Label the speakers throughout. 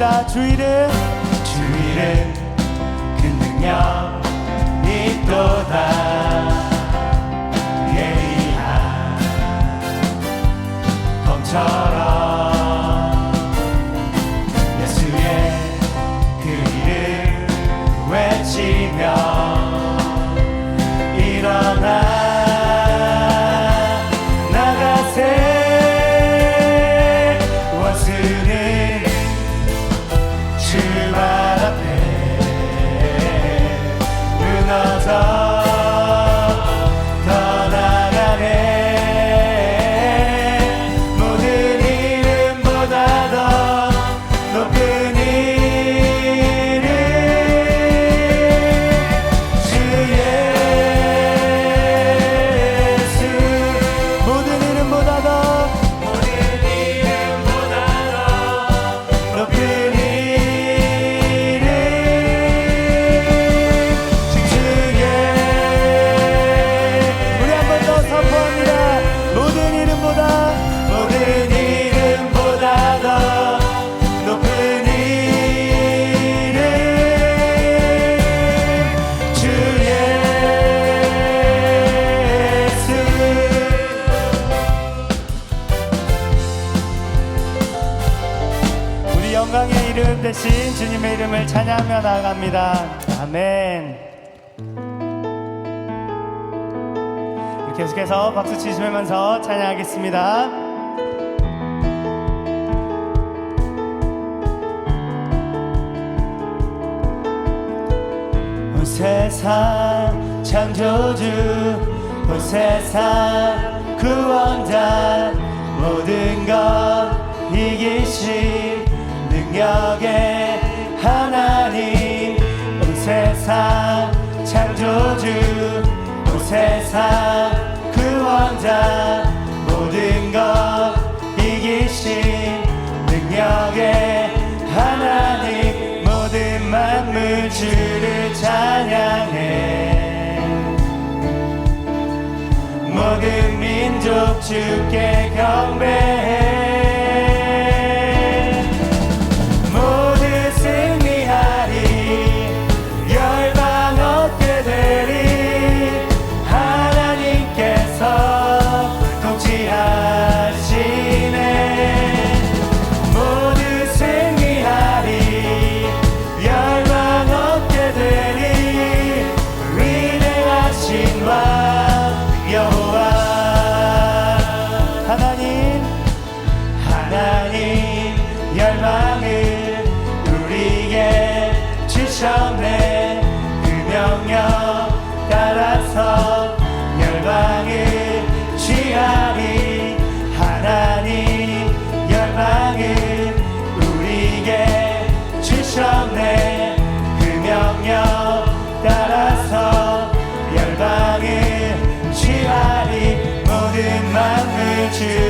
Speaker 1: 주 이름 주 이름 대신 주님의 이름을 찬양하며 나아갑니다. 아멘. 계속해서 박수 치시면서 찬양하겠습니다. 온 세상 창조주 온 세상 구원자 모든 것 이기신 능력의 하나님 온 세상 창조주 온 세상 구원자 모든 것 이기신 능력의 하나님 모든 만물 주를 찬양해. 모든 민족 주께 경배 주셨네 그 명령 따라서 열방을 취하리. 하나님 열방을 우리에게 주셨네. 그 명령 따라서 열방을 취하리. 모든 만물 주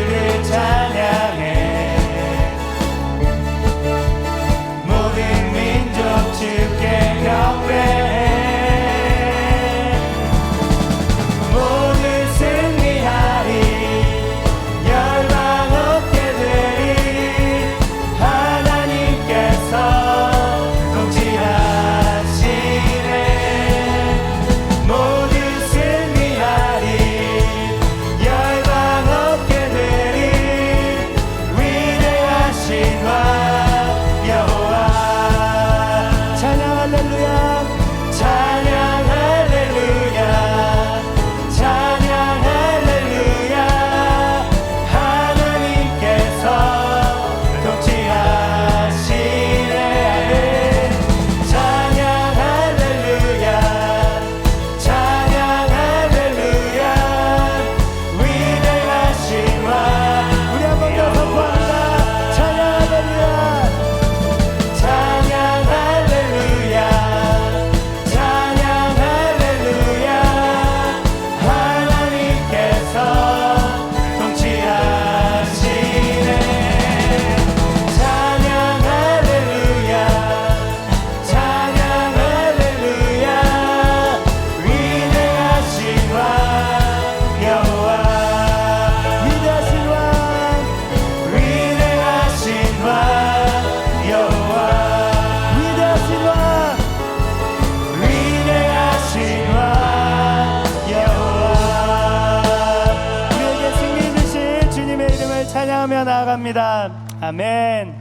Speaker 1: 나아갑니다. 아멘.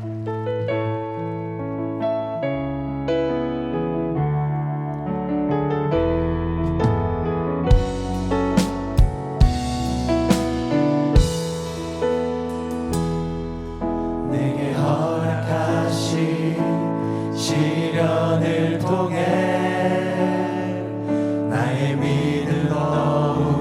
Speaker 2: 시련을 통해 나의 믿음 너무